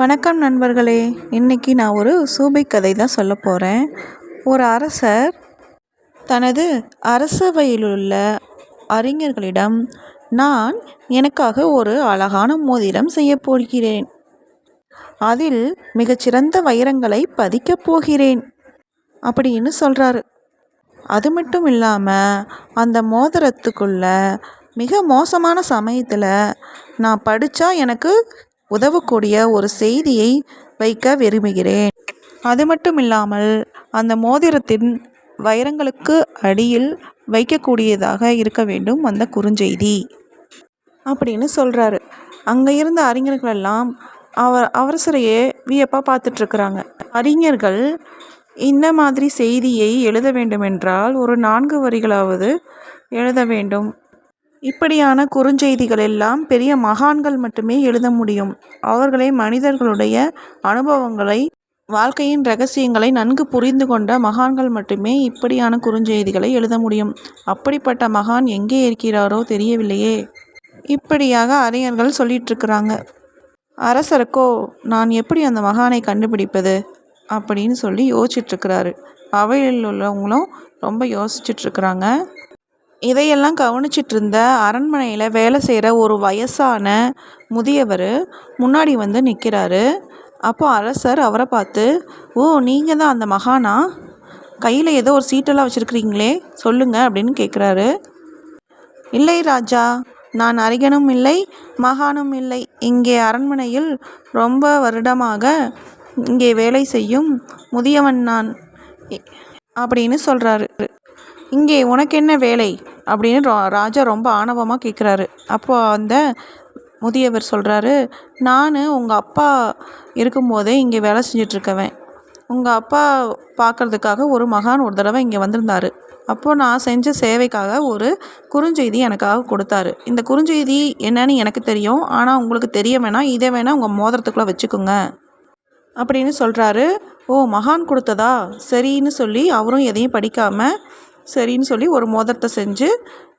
வணக்கம் நண்பர்களே. இன்னைக்கு நான் ஒரு சூபை கதை தான் சொல்ல போகிறேன் ஒரு அரசர் தனது அரசவையிலுள்ள அறிஞர்களிடம் நான் எனக்காக ஒரு அழகான மோதிரம் செய்ய போகிறேன். அதில் மிகச்சிறந்த வைரங்களை பதிக்கப் போகிறேன். அப்படின்னு சொல்கிறாரு அது மட்டும் இல்லாமல் அந்த மோதிரத்துக்குள்ள மிக மோசமான சமயத்தில் நான் படித்தா எனக்கு உதவக்கூடிய ஒரு செய்தியை வைக்க விரும்புகிறேன். அது மட்டும் இல்லாமல் அந்த மோதிரத்தின் வைரங்களுக்கு அடியில் வைக்கக்கூடியதாக இருக்க வேண்டும் அந்த குறுஞ்செய்தி. அப்படின்னு சொல்கிறாரு அங்கே இருந்த அறிஞர்களெல்லாம் அவர் அவசரையே வியப்பாக பார்த்துட்ருக்குறாங்க. அறிஞர்கள் இந்த மாதிரி செய்தியை எழுத வேண்டுமென்றால் ஒரு நான்கு வரிகளாவது எழுத வேண்டும். இப்படியான குறுஞ்செய்திகள் எல்லாம் பெரிய மகான்கள் மட்டுமே எழுத முடியும். அவர்களே மனிதர்களுடைய அனுபவங்களை வாழ்க்கையின் ரகசியங்களை நன்கு புரிந்து கொண்ட மகான்கள் மட்டுமே இப்படியான குறுஞ்செய்திகளை எழுத முடியும். அப்படிப்பட்ட மகான் எங்கே இருக்கிறாரோ தெரியவில்லையே. இப்படியாக அறிஞர்கள் சொல்லிகிட்ருக்குறாங்க அரசருக்கோ நான் எப்படி அந்த மகானை கண்டுபிடிப்பது? அப்படின்னு சொல்லி யோசிச்சிட்ருக்கிறாரு. அவையில் உள்ளவங்களும் ரொம்ப யோசிச்சுட்ருக்குறாங்க. இதையெல்லாம் கவனிச்சிட்டு இருந்த அரண்மனையில் வேலை செய்கிற ஒரு வயசான முதியவர் முன்னாடி வந்து நிற்கிறாரு அப்போ அரசர் அவரை பார்த்து ஓ நீங்கள் தான் அந்த மகானா? கையில் ஏதோ ஒரு சீட்டெல்லாம் வச்சுருக்கிறீங்களே சொல்லுங்கள் அப்படின்னு கேட்குறாரு இல்லை ராஜா நான் அரிகனும் இல்லை மகானும் இல்லை. இங்கே அரண்மனையில் ரொம்ப வருடமாக இங்கே வேலை செய்யும் முதியவன் நான் அப்படின்னு சொல்கிறாரு இங்கே உனக்கு என்ன வேலை? அப்படின்னு ராஜா ரொம்ப ஆணவமாக கேட்குறாரு அப்போ அந்த முதியவர் சொல்கிறாரு நான் உங்கள் அப்பா இருக்கும்போதே இங்கே வேலை செஞ்சிட்ருக்கவன். உங்கள் அப்பா பார்க்குறதுக்காக ஒரு மகான் ஒரு தடவை இங்கே வந்திருந்தார். அப்போது நான் செஞ்ச சேவைக்காக ஒரு குறுஞ்செய்தி எனக்காக கொடுத்தாரு. இந்த குறுஞ்செய்தி என்னன்னு எனக்கு தெரியும். ஆனால் உங்களுக்கு தெரிய வேணாம். இதை வேணால் உங்கள் மோதிரத்துக்குள்ளே வச்சுக்கோங்க. அப்படின்னு சொல்கிறாரு ஓ மகான் கொடுத்ததா? சரின்னு சொல்லி அவரும் எதையும் படிக்காமல் சரின்னு சொல்லி ஒரு மோதிரத்தை செஞ்சு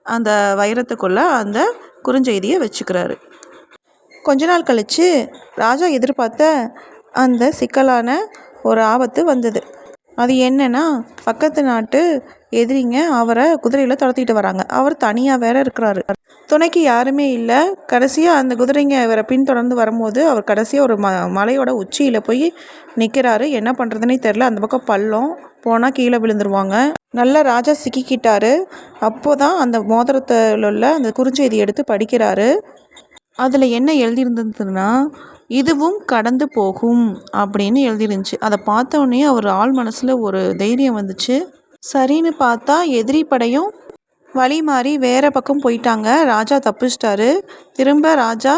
அந்த வைரத்துக்குள்ளே அந்த குறுஞ்செய்தியை வச்சுக்கிறாரு. கொஞ்ச நாள் கழித்து ராஜா எதிர்பார்த்த அந்த சிக்கலான ஒரு ஆபத்து வந்தது. அது என்னென்னா பக்கத்து நாட்டு எதிரிங்க அவரை குதிரையில் துரத்திட்டு வராங்க. அவர் தனியாக வேற இருக்கிறாரு. துணைக்கு யாருமே இல்லை. கடைசியாக அந்த குதிரைங்க இவரை பின்தொடர்ந்து வரும்போது அவர் கடைசியாக ஒரு ம மலையோட உச்சியில் போய் நிற்கிறாரு என்ன பண்ணுறதுனே தெரில அந்த பக்கம் பள்ளம் போனால் கீழே விழுந்துருவாங்க. நல்ல ராஜா சிக்கிக்கிட்டாரு. அப்போ தான் அந்த மோதிரத்தில் உள்ள அந்த குறுஞ்செய்தி எடுத்து படிக்கிறாரு. அதில் என்ன எழுதியிருந்ததுன்னா இதுவும் கடந்து போகும் அப்படின்னு எழுதிருந்துச்சு அதை பார்த்தோன்னே அவர் ஆள் மனசில் ஒரு தைரியம் வந்துச்சு. சரின்னு பார்த்தா எதிரி படையும் வழி மாறி வேறு பக்கம் போயிட்டாங்க. ராஜா தப்பிச்சிட்டாரு. திரும்ப ராஜா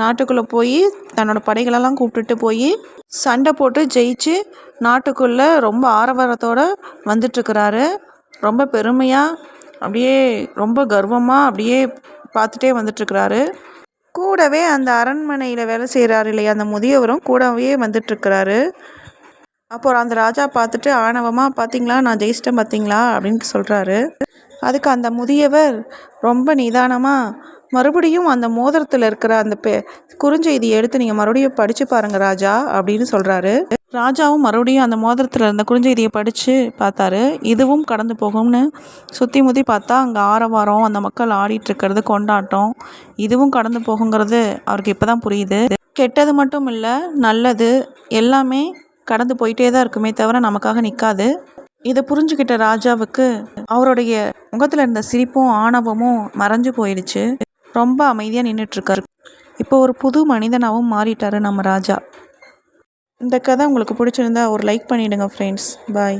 நாட்டுக்குள்ளே போய் தன்னோட படைகளெல்லாம் கூப்பிட்டுட்டு போய் சண்டை போட்டு ஜெயிச்சு நாட்டுக்குள்ளே ரொம்ப ஆரவாரத்தோடு வந்துட்டுருக்கிறாரு. ரொம்ப பெருமையாக அப்படியே ரொம்ப கர்வமாக அப்படியே பார்த்துட்டே வந்துட்டுருக்கிறாரு. கூடவே அந்த அரண்மனையில் வேலை செய்கிறாரு இல்லையா அந்த முதியவரும் கூடவே வந்துட்டுருக்கிறாரு. அப்புறம் அந்த ராஜா பார்த்துட்டு ஆணவமாக பார்த்தீங்களா நான் ஜெயிச்சிட்டேன் பார்த்தீங்களா அப்படின்னு சொல்கிறாரு அதுக்கு அந்த முதியவர் ரொம்ப நிதானமாக மறுபடியும் அந்த மோதிரத்தில் இருக்கிற அந்த பெ குறுஞ்செய்தியை எடுத்து நீங்கள் மறுபடியும் படித்து பாருங்கள் ராஜா அப்படின்னு சொல்கிறாரு ராஜாவும் மறுபடியும் அந்த மோதிரத்தில் இருந்த குறுஞ்செய்தியை படித்து பார்த்தாரு. இதுவும் கடந்து போகும்னு சுற்றி முற்றி பார்த்தா அங்கே ஆரவாரம் அந்த மக்கள் ஆடிட்டுருக்கிறது கொண்டாட்டம் இதுவும் கடந்து போகுங்கிறது அவருக்கு இப்போ தான் புரியுது. கெட்டது மட்டும் இல்லை நல்லது எல்லாமே கடந்து போயிட்டே தான் இருக்குமே தவிர நமக்காக நிற்காது இதை புரிஞ்சுக்கிட்ட ராஜாவுக்கு அவருடைய முகத்தில் இருந்த சிரிப்பும் ஆணவமும் மறைஞ்சு போயிடுச்சு. ரொம்ப அமைதியாக நின்றுட்டுருக்காரு இப்போ ஒரு புது மனிதனாகவும் மாறிட்டார் நம்ம ராஜா. இந்த கதை உங்களுக்கு பிடிச்சிருந்தா ஒரு லைக் பண்ணிவிடுங்க ஃப்ரெண்ட்ஸ் பாய்